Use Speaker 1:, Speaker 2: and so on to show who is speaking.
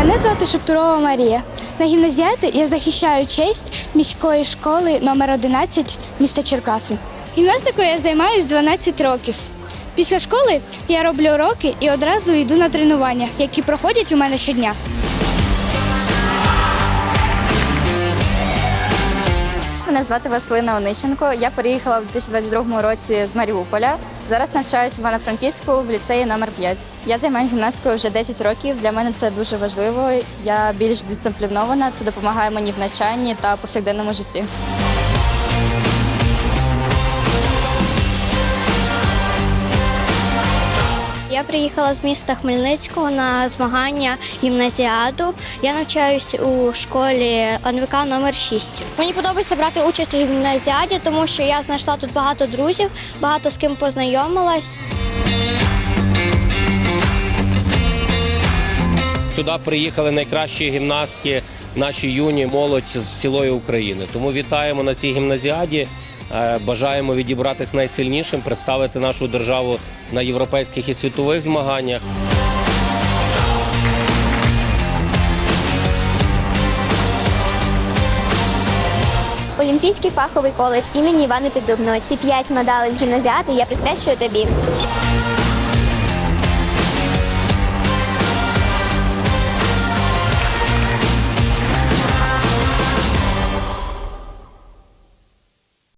Speaker 1: Мене звати Шептурова Марія. На гімназіати. я захищаю честь міської школи номер 11 міста Черкаси. Гімнастикою я займаюся 12 років. Після школи я роблю уроки і одразу йду на тренування, які проходять у мене щодня.
Speaker 2: Мене звати Василина Онищенко. Я переїхала в 2022 році з Маріуполя. Зараз навчаюся в Івано-Франківську в ліцеї номер 5. Я займаюся гімнастикою вже 10 років. Для мене це дуже важливо. Я більш дисциплінована. Це допомагає мені в навчанні та повсякденному житті.
Speaker 3: Я приїхала з міста Хмельницького на змагання гімназіаду. Я навчаюсь у школі НВК номер 6. Мені подобається брати участь у гімназіаді, тому що я знайшла тут багато друзів, багато з ким познайомилась.
Speaker 4: Сюди приїхали найкращі гімнастки, наші юні молодь з цілої України. Тому вітаємо на цій гімназіаді. Е, Бажаємо відібратись найсильнішим, представити нашу державу на європейських і світових змаганнях.
Speaker 5: Олімпійський фаховий коледж імені Івана Піддубного. Ці п'ять медалей з гімназіади я присвячую тобі.